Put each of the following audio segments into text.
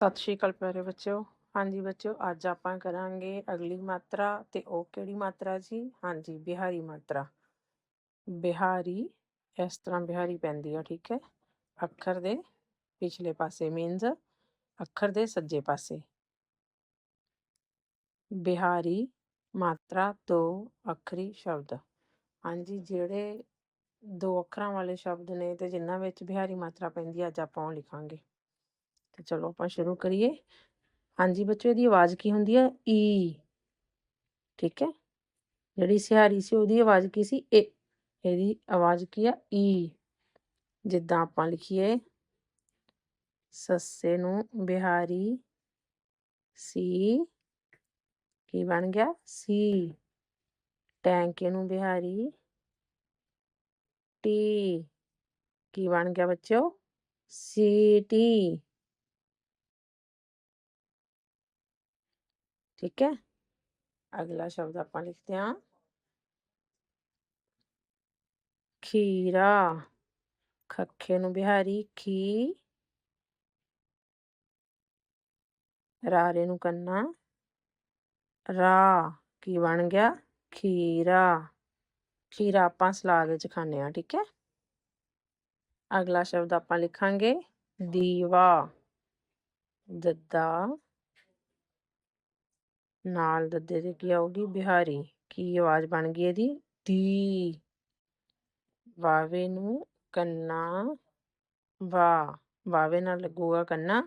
ਸਤਿ ਸ਼੍ਰੀ ਅਕਾਲ ਪਿਆਰੇ ਬੱਚਿਓ। ਹਾਂਜੀ ਬੱਚਿਓ, ਅੱਜ ਆਪਾਂ ਕਰਾਂਗੇ ਅਗਲੀ ਮਾਤਰਾ ਤੇ ਉਹ ਕਿਹੜੀ ਮਾਤਰਾ ਜੀ? ਹਾਂਜੀ, ਬਿਹਾਰੀ ਮਾਤਰਾ। ਬਿਹਾਰੀ, ਇਸ ਤਰ੍ਹਾਂ ਬਿਹਾਰੀ ਪੈਂਦੀ ਆ, ਠੀਕ ਹੈ? ਅੱਖਰ ਦੇ ਪਿਛਲੇ ਪਾਸੇ ਮੀਨਸ ਅੱਖਰ ਦੇ ਸੱਜੇ ਪਾਸੇ। ਬਿਹਾਰੀ ਮਾਤਰਾ ਦੋ ਅੱਖਰੀ ਸ਼ਬਦ। ਹਾਂਜੀ, ਜਿਹੜੇ ਦੋ ਅੱਖਰਾਂ ਵਾਲੇ ਸ਼ਬਦ ਨੇ ਤੇ ਜਿਨ੍ਹਾਂ ਵਿੱਚ ਬਿਹਾਰੀ ਮਾਤਰਾ ਪੈਂਦੀ ਆ, ਅੱਜ ਆਪਾਂ ਉਹ ਲਿਖਾਂਗੇ। ਤੇ ਚਲੋ ਆਪਾਂ ਸ਼ੁਰੂ ਕਰੀਏ। ਹਾਂਜੀ ਬੱਚੋ ਇਹਦੀ ਆਵਾਜ਼ ਕੀ ਹੁੰਦੀ ਹੈ ਈ। ਠੀਕ ਹੈ? ਜਿਹੜੀ ਸਿਹਾਰੀ ਸੀ, ਉਹਦੀ ਆਵਾਜ਼ ਕੀ ਸੀ? ਏ। ਇਹਦੀ ਆਵਾਜ਼ ਕੀ ਆ? ਈ। ਜਿੱਦਾਂ ਆਪਾਂ ਲਿਖੀਏ, ਸੱਸੇ ਨੂੰ ਬਿਹਾਰੀ ਸੀ, ਕੀ ਬਣ ਗਿਆ? ਸੀ। ਟੈਂਕੇ ਨੂੰ ਬਿਹਾਰੀ ਟੀ। ਕੀ ਬਣ ਗਿਆ ਬੱਚਿਓ? ਸੀਟੀ ਠੀਕ ਹੈ। ਅਗਲਾ ਸ਼ਬਦ ਆਪਾਂ ਲਿਖਦੇ ਹਾਂ। ਖੀਰਾ। ਖੱਖੇ ਨੂੰ ਬਿਹਾਰੀ ਖੀ। ਰਾਰੇ ਨੂੰ ਕੰਨਾ। ਰਾ ਕੀ ਬਣ ਗਿਆ? ਖੀਰਾ। ਖੀਰਾ ਆਪਾਂ ਸਲਾਦ ਵਿੱਚ ਖਾਂਦੇ ਆ ਠੀਕ ਹੈ। ਅਗਲਾ ਸ਼ਬਦ ਆਪਾਂ ਲਿਖਾਂਗੇ, ਦੀਵਾ। ਦੱਦਾ। ਨਾਲ ਦੱਦੇ ਦੇ ਕੀ ਆਊਗੀ? ਬਿਹਾਰੀ, ਕੀ ਆਵਾਜ਼ ਬਣ ਗਈ ਇਹਦੀ? ਦੀ। ਵਾਵੇ ਨੂੰ ਕੰਨਾ, ਵਾ। ਵਾਵੇ ਨਾਲ ਲੱਗੂਗਾ ਕੰਨਾ।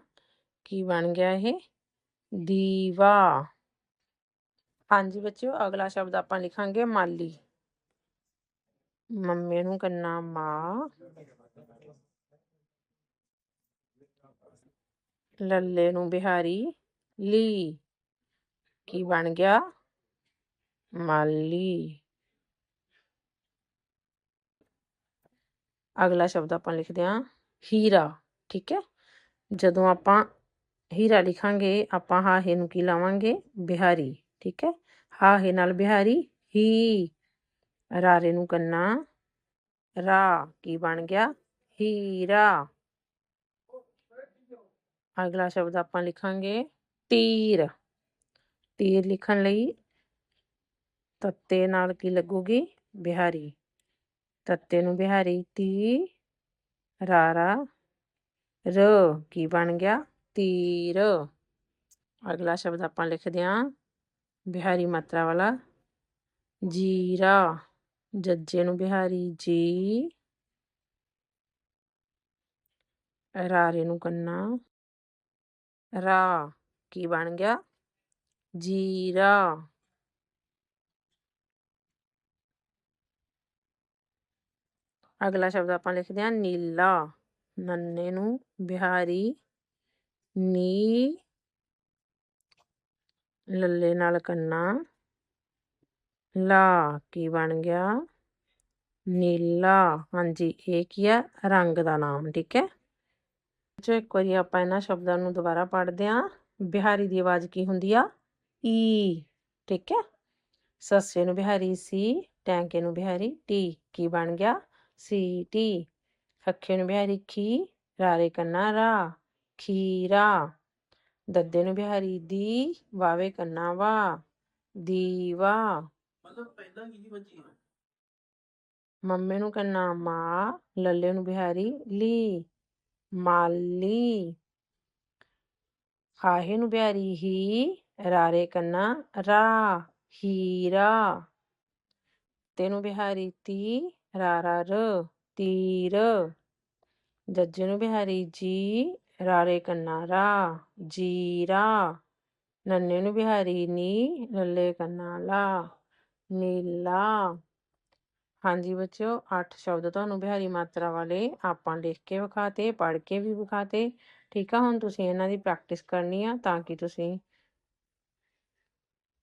ਕੀ ਬਣ ਗਿਆ ਇਹ? ਦੀਵਾ। ਹਾਂਜੀ ਬੱਚਿਓ, ਅਗਲਾ ਸ਼ਬਦ ਆਪਾਂ ਲਿਖਾਂਗੇ ਮਾਲੀ। ਮੰਮੀ ਨੂੰ ਕੰਨਾ, ਮਾ। ਲੱਲੇ ਨੂੰ ਬਿਹਾਰੀ, ਲੀ। ਕੀ ਬਣ ਗਿਆ? ਮਾਲੀ। ਅਗਲਾ ਸ਼ਬਦ ਆਪਾਂ ਲਿਖਦੇ ਹਾਂ, ਹੀਰਾ, ਠੀਕ ਹੈ? ਜਦੋਂ ਆਪਾਂ ਹੀਰਾ ਲਿਖਾਂਗੇ, ਆਪਾਂ ਹਾਹੇ ਨੂੰ ਕੀ ਲਾਵਾਂਗੇ? ਬਿਹਾਰੀ, ਠੀਕ ਹੈ? ਹਾਹੇ ਨਾਲ ਬਿਹਾਰੀ, ਹੀ। ਰਾਰੇ ਨੂੰ ਕੰਨਾ, ਰਾ, ਕੀ ਬਣ ਗਿਆ? ਹੀਰਾ। ਅਗਲਾ ਸ਼ਬਦ ਆਪਾਂ ਲਿਖਾਂਗੇ, ਤੀਰ। ਤੀਰ ਲਿਖਣ ਲਈ ਤੱਤੇ ਨਾਲ ਕੀ ਲੱਗੂਗੀ? ਬਿਹਾਰੀ। ਤੱਤੇ ਨੂੰ ਬਿਹਾਰੀ ਤੀ ਰਾਰਾ ਰ ਕੀ ਬਣ ਗਿਆ? ਤੀਰ। ਅਗਲਾ ਸ਼ਬਦ ਆਪਾਂ ਲਿਖਦੇ ਹਾਂ। ਬਿਹਾਰੀ ਮਾਤਰਾ ਵਾਲਾ। ਜੀਰਾ। ਜੱਜੇ ਨੂੰ ਬਿਹਾਰੀ ਜੀ। ਰਾਰੇ ਨੂੰ ਕੰਨਾ। ਰਾ ਕੀ ਬਣ ਗਿਆ? ਜੀਰਾ। ਅਗਲਾ ਸ਼ਬਦ ਆਪਾਂ ਲਿਖਦੇ ਹਾਂ, ਨੀਲਾ। ਨੰਨੇ ਨੂੰ ਬਿਹਾਰੀ, ਨੀ ਲੱਲੇ ਨਾਲ ਕੰਨਾ। ਲਾ ਕੀ ਬਣ ਗਿਆ? ਨੀਲਾ। ਹਾਂਜੀ, ਇਹ ਕੀ ਹੈ? ਰੰਗ ਦਾ ਨਾਮ, ਠੀਕ ਹੈ? ਜੋ ਇੱਕ ਵਾਰੀ ਆਪਾਂ ਇਹਨਾਂ ਸ਼ਬਦਾਂ ਨੂੰ ਦੁਬਾਰਾ ਪੜ੍ਹਦੇ ਹਾਂ। ਬਿਹਾਰੀ ਦੀ ਆਵਾਜ਼ ਕੀ ਹੁੰਦੀ ਆ? ਈ ਠੀਕ ਹੈ ਸੱਸੇ ਨੂੰ ਬਿਹਾਰੀ ਸੀ ਟੈਂਕੇ ਨੂੰ ਬਿਹਾਰੀ ਟੀ ਕੀ ਬਣ ਗਿਆ ਸੀ ਟੀ ਖੱਖੇ ਨੂੰ ਬਿਹਾਰੀ ਖੀ ਰਾਰੇ ਕੰਨਾ ਰਾ ਖੀਰਾ ਦੱਦੇ ਨੂੰ ਬਿਹਾਰੀ ਦੀ ਵਾਵੇ ਕੰਨਾ ਵਾ ਦੀਵਾ ਮਤਲਬ ਪਹਿਲਾਂ ਕੀ ਬੱਚੀ ਮੰਮੇ ਨੂੰ ਕੰਨਾ ਮਾ ਲੱਲੇ ਨੂੰ ਬਿਹਾਰੀ ਲੀ ਮਾਲੀ ਹਾਹੇ ਨੂੰ ਬਿਹਾਰੀ ਹੀ ਰਾਰੇ ਕੰਨਾ, ਰਾ, ਹੀਰਾ। ਤੈਨੂੰ ਬਿਹਾਰੀ ਤੀ ਰਾਰਾ ਰ ਤੀਰ। ਜੱਜੇ ਨੂੰ ਬਿਹਾਰੀ ਜੀ, ਰਾਰੇ ਕੰਨਾ, ਰਾ, ਜੀਰਾ। ਨੰਨੇ ਨੂੰ ਬਿਹਾਰੀ ਨੀ, ਲੱਲੇ ਕੰਨਾ, ਲਾ, ਨੀਲਾ। ਹਾਂਜੀ ਬੱਚਿਓ 8 ਸ਼ਬਦ ਤੁਹਾਨੂੰ ਬਿਹਾਰੀ ਮਾਤਰਾ ਵਾਲੇ ਆਪਾਂ ਲਿਖ ਕੇ ਵਿਖਾਤੇ, ਪੜ੍ਹ ਕੇ ਵੀ ਵਿਖਾਤੇ। ਠੀਕ ਆ, ਹੁਣ ਤੁਸੀਂ ਇਹਨਾਂ ਦੀ ਪ੍ਰੈਕਟਿਸ ਕਰਨੀ ਆ ਤਾਂ ਕਿ ਤੁਸੀਂ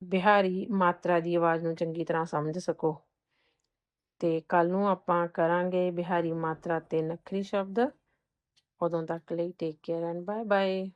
ਬਿਹਾਰੀ ਮਾਤਰਾ ਦੀ ਆਵਾਜ਼ ਨੂੰ ਚੰਗੀ ਤਰ੍ਹਾਂ ਸਮਝ ਸਕੋ। ਤੇ ਕੱਲ ਨੂੰ ਆਪਾਂ ਕਰਾਂਗੇ ਬਿਹਾਰੀ ਮਾਤਰਾ ਤੇ ਨਖਰੀ ਸ਼ਬਦ। ਉਦੋਂ ਤੱਕ ਲਈ take care and bye bye